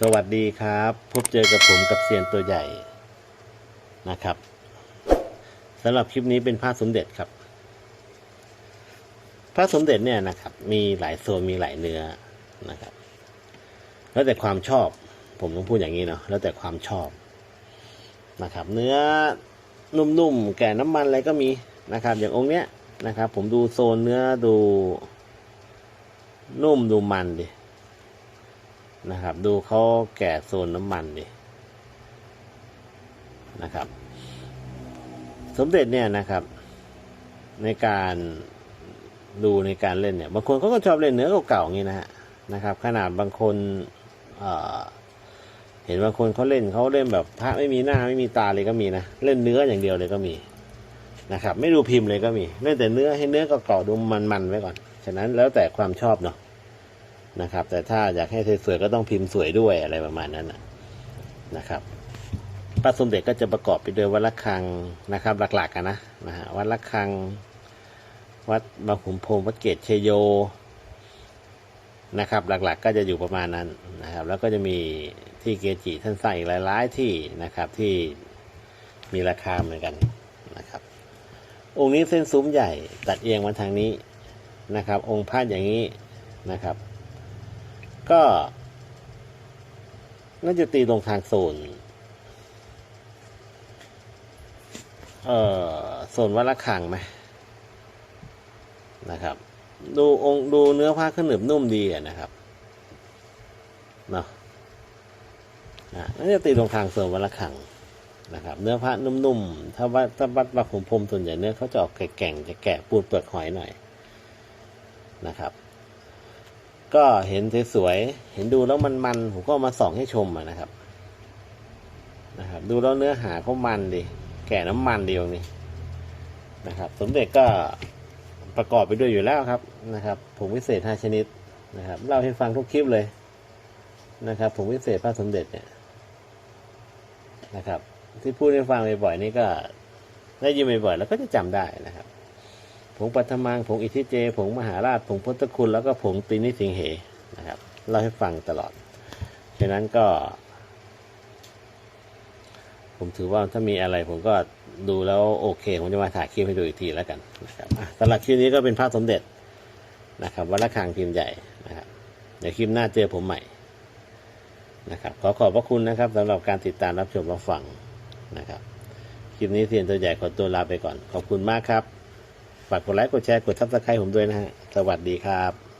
สวัสดีครับ พบเจอกับผมกับเซียนตัวใหญ่นะครับสำหรับคลิปนี้เป็นพระสมเด็จครับ พระสมเด็จเนี่ยนะครับ มีหลายโซนมีหลายเนื้อนะครับ แล้วแต่ความชอบ ผมต้องพูดอย่างนี้เนาะแล้วแต่ความชอบนะครับ เนื้อนุ่มๆแก่น้ำมันอะไรก็มีนะครับ อย่างองค์เนี้ยนะครับ ผมดูโซนเนื้อดูนุ่มดูมันดิ นะครับ ดูเขาแก่โซนน้ำมันดินะครับ สมเด็จเนี่ยนะครับ ในการดูในการเล่นเนี่ย บางคนเขาก็ชอบเล่นเนื้อเก่าๆอย่างนี้นะฮะนะครับ ขนาดบางคนเเห็นบางคนเขาเล่นเขาเล่นแบบพระไม่มีหน้าไม่มีตาเลยก็มีนะเล่นเนื้ออย่างเดียวเลยก็มีนะครับ ไม่ดูพิมพ์เลยก็มีเล่นแต่เนื้อให้เนื้อเก่าๆดูมันๆไว้ก่อนฉะนั้นแล้วแต่ความชอบเนาะ นะครับ แต่ถ้าอยากให้สวยๆก็ต้องพิมพ์สวยด้วยอะไรประมาณนั้นนะครับพระสมเด็จก็จะประกอบไปด้วยวัดระฆังนะครับ หลักๆกันนะนะฮะวัดระฆัง วัดบางขุนพรมวัดเกตเชโยนะครับ หลักๆก็จะอยู่ประมาณนั้นนะครับ แล้วก็จะมีที่เกจิท่านใส่หลายๆที่นะครับที่มีราคาเหมือนกันนะครับ องค์นี้เส้นซุ้มใหญ่ตัดเอียงมาทางนี้นะครับ องค์พระอย่างนี้นะครับ ก็น่าจะตีตรงทางโซน เอ่อโซนวัดระฆังไหมนะครับ ดูองค์ดูเนื้อผ้าขนึบนุ่มดีนะครับเนาะน่าจะตีตรงทางโซนวัดระฆังนะครับ เนื้อผ้านุ่มๆ ถ้าวัดถ้าวัดวัดผมพรมส่วนใหญ่เนื้อเขาจะออกแก่งจะแกะปูนเปลือกหอยหน่อยนะครับ ก็เห็นสวยๆ เห็นดูแล้วมันๆผมก็มาส่องให้ชมะนะครับ นะครับ ดูแล้วเนื้อหาเขามันดี แก่น้ำมันเดีตรงนี้นะครับ สมเด็จก็ประกอบไปด้วยอยู่แล้วครับนะครับผมวิเศษห้าชนิดนะครับเล่าให้ฟังทุกคลิปเลยนะครับผมวิเศษพระสมเด็จเนี่ยนะครับ ที่พูดให้ฟังบ่อยๆนี่ก็ได้ยินบ่อยๆแล้วก็จะจำได้นะครับ ผงปัทมังผงอิทิเจ ผงมหาราชผงพุทธคุณ แล้วก็ผงตินิสิงเหนะครับเล่าให้ฟังตลอดฉะนั้นก็ ผมถือว่าถ้ามีอะไรผมก็ดูแล้วโอเค ผมจะมาถ่ายคลิปให้ดูอีกทีแล้วกันนะครับสำหรับคลิปนี้ก็เป็นภาพสมเด็จนะครับวัดระฆังพิมพ์ใหญ่นะครับเดี๋ยวคลิปหน้าเจอผมใหม่นะครับขอขอบพระคุณนะครับสำหรับการติดตามรับชมรับฟังนะครับคลิปนี้เซียนตัวใหญ่ขอตัวลาไปก่อน ขอบคุณมากครับ ฝากกดไลค์กดแชร์กดซับสไครต์ผมด้วยนะฮะ สวัสดีครับ